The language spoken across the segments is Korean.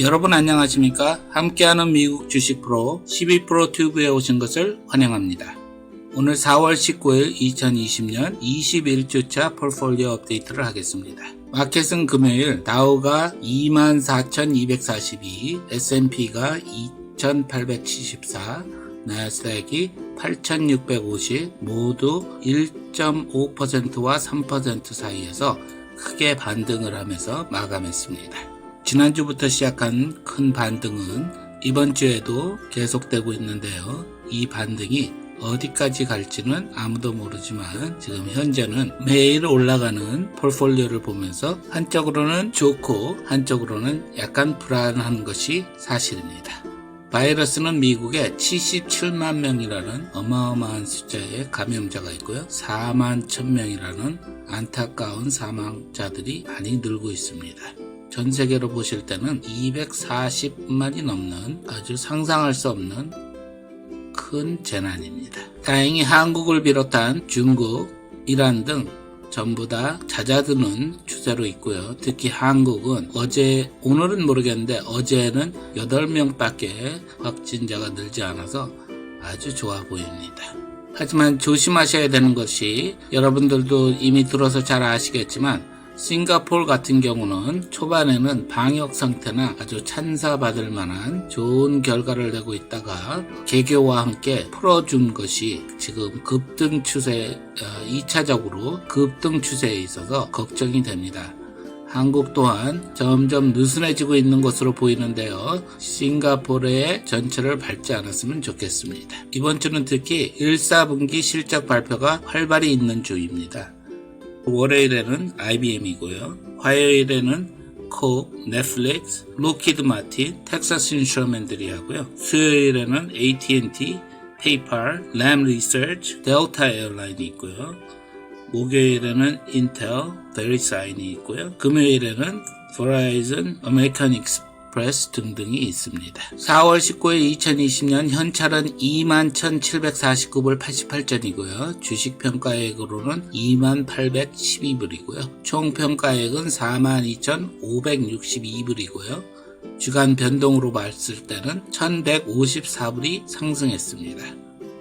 여러분 안녕하십니까? 함께하는 미국 주식 프로 12프로 튜브에 오신 것을 환영합니다. 오늘 4월 19일 2020년 21주차 폴폴리오 업데이트를 하겠습니다. 마켓은 금요일 다우가 24,242, S&P가 2,874, 나스닥이 8,650 모두 1.5%와 3% 사이에서 크게 반등을 하면서 마감했습니다. 지난주부터 시작한 큰 반등은 이번 주에도 계속되고 있는데요. 이 반등이 어디까지 갈지는 아무도 모르지만 지금 현재는 매일 올라가는 폴폴리오를 보면서 한쪽으로는 좋고 한쪽으로는 약간 불안한 것이 사실입니다. 바이러스는 미국에 77만 명이라는 어마어마한 숫자의 감염자가 있고요. 4만 1000명이라는 안타까운 사망자들이 많이 늘고 있습니다. 전 세계로 보실 때는 240만이 넘는 아주 상상할 수 없는 큰 재난입니다. 다행히 한국을 비롯한 중국, 이란 등 전부 다 잦아드는 추세로 있고요. 특히 한국은 어제, 오늘은 모르겠는데 어제는 8명 밖에 확진자가 늘지 않아서 아주 좋아 보입니다. 하지만 조심하셔야 되는 것이 여러분들도 이미 들어서 잘 아시겠지만 싱가폴 같은 경우는 초반에는 방역 상태나 아주 찬사받을 만한 좋은 결과를 내고 있다가 개교와 함께 풀어준 것이 지금 급등 추세, 2차적으로 급등 추세에 있어서 걱정이 됩니다. 한국 또한 점점 느슨해지고 있는 것으로 보이는데요. 싱가포르의 전철을 밟지 않았으면 좋겠습니다. 이번 주는 특히 1, 4분기 실적 발표가 활발히 있는 주입니다. 월요일에는 IBM이고요. 화요일에는 콕, 넷플릭스, 로키드 마틴, 텍사스 인슈어맨들이 하고요. 수요일에는 AT&T, 페이팔, 램 리서치, 델타 에어라인이 있고요. 목요일에는 인텔, 베리사인이 있고요. 금요일에는 Express 등등이 있습니다. 4월 19일 2020년 현찰은 21,749불 88전이고요. 주식평가액으로는 2812불이고요. 총평가액은 42,562불이고요. 주간 변동으로 봤을 때는 1154불이 상승했습니다.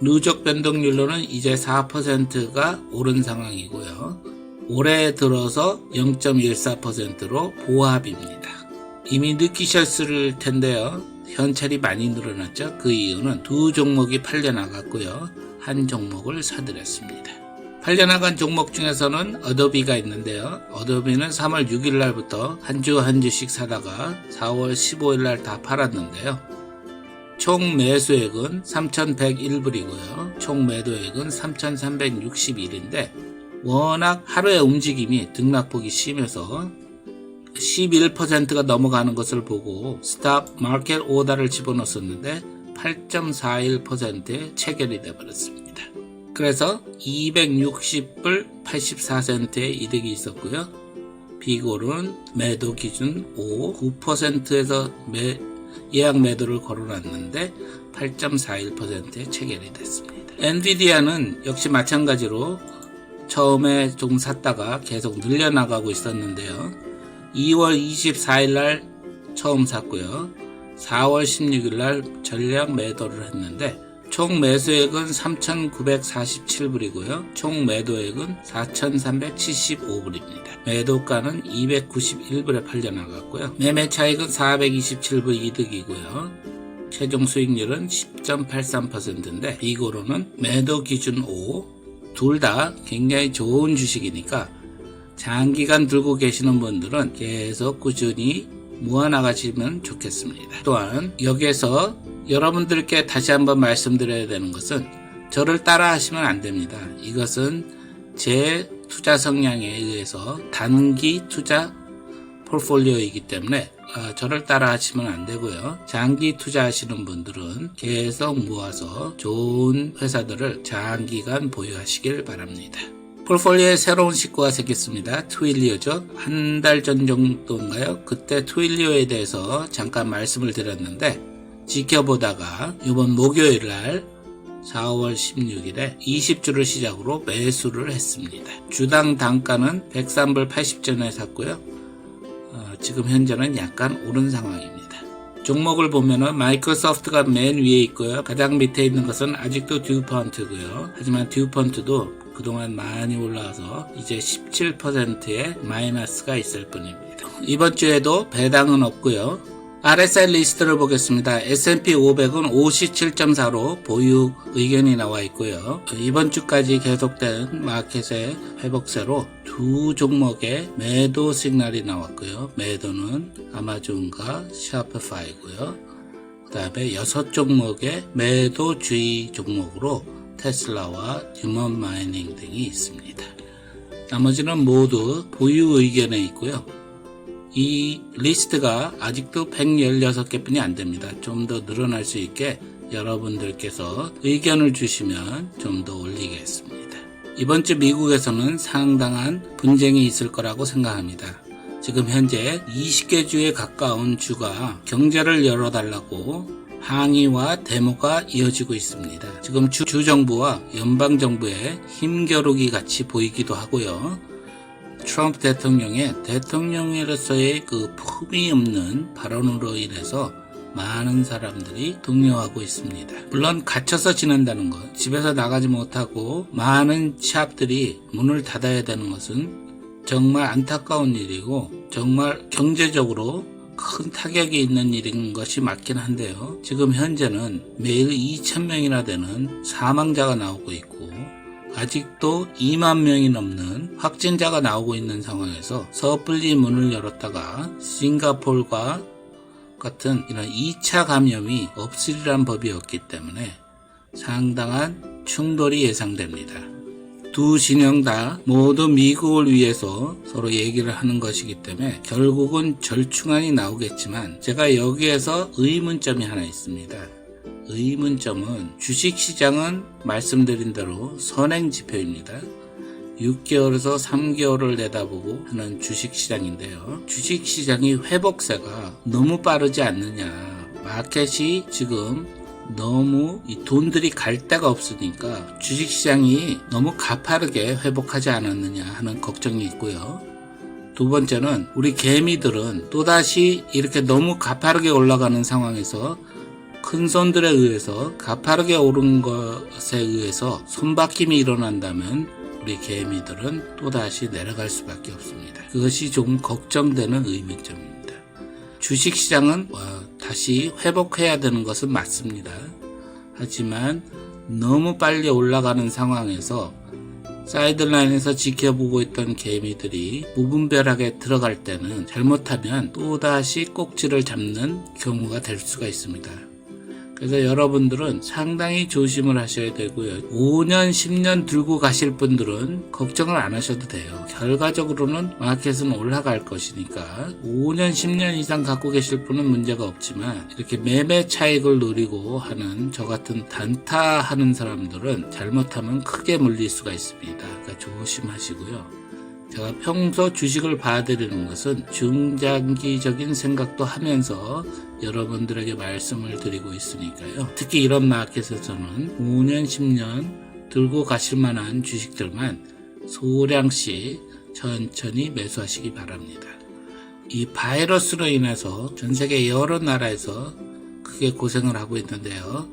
누적 변동률로는 이제 4%가 오른 상황이고요. 올해 들어서 0.14%로 보합입니다. 이미 느끼셨을 텐데요. 현찰이 많이 늘어났죠. 그 이유는 두 종목이 팔려나갔고요. 한 종목을 사들였습니다. 팔려나간 종목 중에서는 어도비가 있는데요. 어도비는 3월 6일 날부터 한 주 한 주씩 사다가 4월 15일 날 다 팔았는데요. 총 매수액은 3,101불이고요. 총 매도액은 3,361인데 워낙 하루의 움직임이 등락폭이 심해서 11%가 넘어가는 것을 보고 스탑 마켓 오더를 집어넣었는데 8.41%에 체결이 되어버렸습니다. 그래서 260불 84센트의 이득이 있었고요. 비골은 매도 기준 5, 9%에서 매, 예약 매도를 걸어놨는데 8.41%에 체결이 됐습니다. 엔비디아는 역시 마찬가지로 처음에 조금 샀다가 계속 늘려나가고 있었는데요. 2월 24일 날 처음 샀고요. 4월 16일 날 전량 매도를 했는데 총 매수액은 3,947불이고요. 총 매도액은 4,375불입니다. 매도가는 291불에 팔려나갔고요. 매매 차익은 427불 이득이고요. 최종 수익률은 10.83%인데 비고로는 매도 기준 5, 둘 다 굉장히 좋은 주식이니까 장기간 들고 계시는 분들은 계속 꾸준히 모아나가시면 좋겠습니다. 또한 여기에서 여러분들께 다시 한번 말씀드려야 되는 것은 저를 따라 하시면 안 됩니다. 이것은 제 투자 성향에 의해서 단기 투자 폴폴리오이기 때문에 어, 저를 따라 하시면 안 되고요. 장기 투자하시는 분들은 계속 모아서 좋은 회사들을 장기간 보유하시길 바랍니다. 폴폴리오에 새로운 식구가 생겼습니다. 트윌리오죠. 한 달 전 정도인가요? 그때 트윌리오에 대해서 잠깐 말씀을 드렸는데 지켜보다가 이번 목요일 날 4월 16일에 20주를 시작으로 매수를 했습니다. 주당 단가는 103불 80전에 샀고요. 어, 지금 현재는 약간 오른 상황입니다. 종목을 보면은 마이크로소프트가 맨 위에 있고요. 가장 밑에 있는 것은 아직도 듀펀트고요. 하지만 듀펀트도 그동안 많이 올라와서 이제 17%의 마이너스가 있을 뿐입니다. 이번 주에도 배당은 없고요. RSI 리스트를 보겠습니다. S&P 500은 57.4로 보유 의견이 나와 있고요. 이번 주까지 계속된 마켓의 회복세로 두 종목의 매도 시그널이 나왔고요. 매도는 아마존과 샤프파이고요. 그 다음에 여섯 종목의 매도 주의 종목으로 테슬라와 뉴먼 마이닝 등이 있습니다. 나머지는 모두 보유 의견에 있고요. 이 리스트가 아직도 116개 뿐이 안 됩니다. 좀 더 늘어날 수 있게 여러분들께서 의견을 주시면 좀 더 올리겠습니다. 이번 주 미국에서는 상당한 분쟁이 있을 거라고 생각합니다. 지금 현재 20개 주에 가까운 주가 경제를 열어달라고 항의와 데모가 이어지고 있습니다. 지금 주, 주정부와 연방 정부의 힘겨루기 같이 보이기도 하고요. 트럼프 대통령의 대통령으로서의 그 품이 없는 발언으로 인해서 많은 사람들이 동요하고 있습니다. 물론 갇혀서 지낸다는 것, 집에서 나가지 못하고 많은 샵들이 문을 닫아야 되는 것은 정말 안타까운 일이고 정말 경제적으로 큰 타격이 있는 일인 것이 맞긴 한데요. 지금 현재는 매일 2,000명이나 되는 사망자가 나오고 있고 아직도 2만 명이 넘는 확진자가 나오고 있는 상황에서 섣불리 문을 열었다가 싱가폴과 같은 이런 2차 감염이 없으리란 법이 없기 때문에 상당한 충돌이 예상됩니다. 두 진영 다 모두 미국을 위해서 서로 얘기를 하는 것이기 때문에 결국은 절충안이 나오겠지만 제가 여기에서 의문점이 하나 있습니다. 의문점은 주식시장은 말씀드린 대로 선행 지표입니다. 6개월에서 3개월을 내다보고 하는 주식시장인데요. 주식시장이 회복세가 너무 빠르지 않느냐. 마켓이 지금 너무 이 돈들이 갈 데가 없으니까 주식시장이 너무 가파르게 회복하지 않았느냐 하는 걱정이 있고요. 두 번째는 우리 개미들은 또다시 이렇게 너무 가파르게 올라가는 상황에서 큰 손들에 의해서 가파르게 오른 것에 의해서 손바뀜이 일어난다면 우리 개미들은 또다시 내려갈 수밖에 없습니다. 그것이 조금 걱정되는 의미점입니다. 주식시장은 어, 다시 회복해야 되는 것은 맞습니다. 하지만 너무 빨리 올라가는 상황에서 사이드라인에서 지켜보고 있던 개미들이 무분별하게 들어갈 때는 잘못하면 또다시 꼭지를 잡는 경우가 될 수가 있습니다. 그래서 여러분들은 상당히 조심을 하셔야 되고요. 5년, 10년 들고 가실 분들은 걱정을 안 하셔도 돼요. 결과적으로는 마켓은 올라갈 것이니까 5년, 10년 이상 갖고 계실 분은 문제가 없지만 이렇게 매매 차익을 노리고 하는 저 같은 단타하는 사람들은 잘못하면 크게 물릴 수가 있습니다. 그러니까 조심하시고요. 제가 평소 주식을 봐드리는 것은 중장기적인 생각도 하면서 여러분들에게 말씀을 드리고 있으니까요. 특히 이런 마켓에서는 5년, 10년 들고 가실 만한 주식들만 소량씩 천천히 매수하시기 바랍니다. 이 바이러스로 인해서 전 세계 여러 나라에서 크게 고생을 하고 있는데요.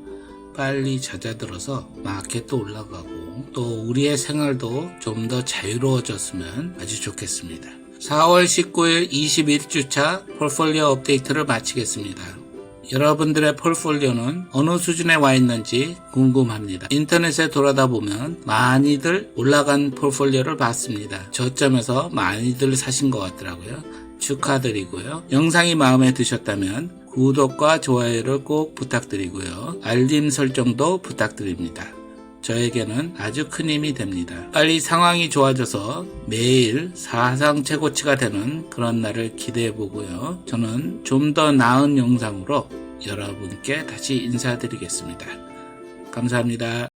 빨리 잦아들어서 마켓도 올라가고 또 우리의 생활도 좀 더 자유로워졌으면 아주 좋겠습니다. 4월 19일 21주차 폴폴리오 업데이트를 마치겠습니다. 여러분들의 폴폴리오는 어느 수준에 와 있는지 궁금합니다. 인터넷에 돌아다 보면 많이들 올라간 폴폴리오를 봤습니다. 저점에서 많이들 사신 것 같더라고요. 축하드리고요. 영상이 마음에 드셨다면 구독과 좋아요를 꼭 부탁드리고요. 알림 설정도 부탁드립니다. 저에게는 아주 큰 힘이 됩니다. 빨리 상황이 좋아져서 매일 사상 최고치가 되는 그런 날을 기대해 보고요. 저는 좀 더 나은 영상으로 여러분께 다시 인사드리겠습니다. 감사합니다.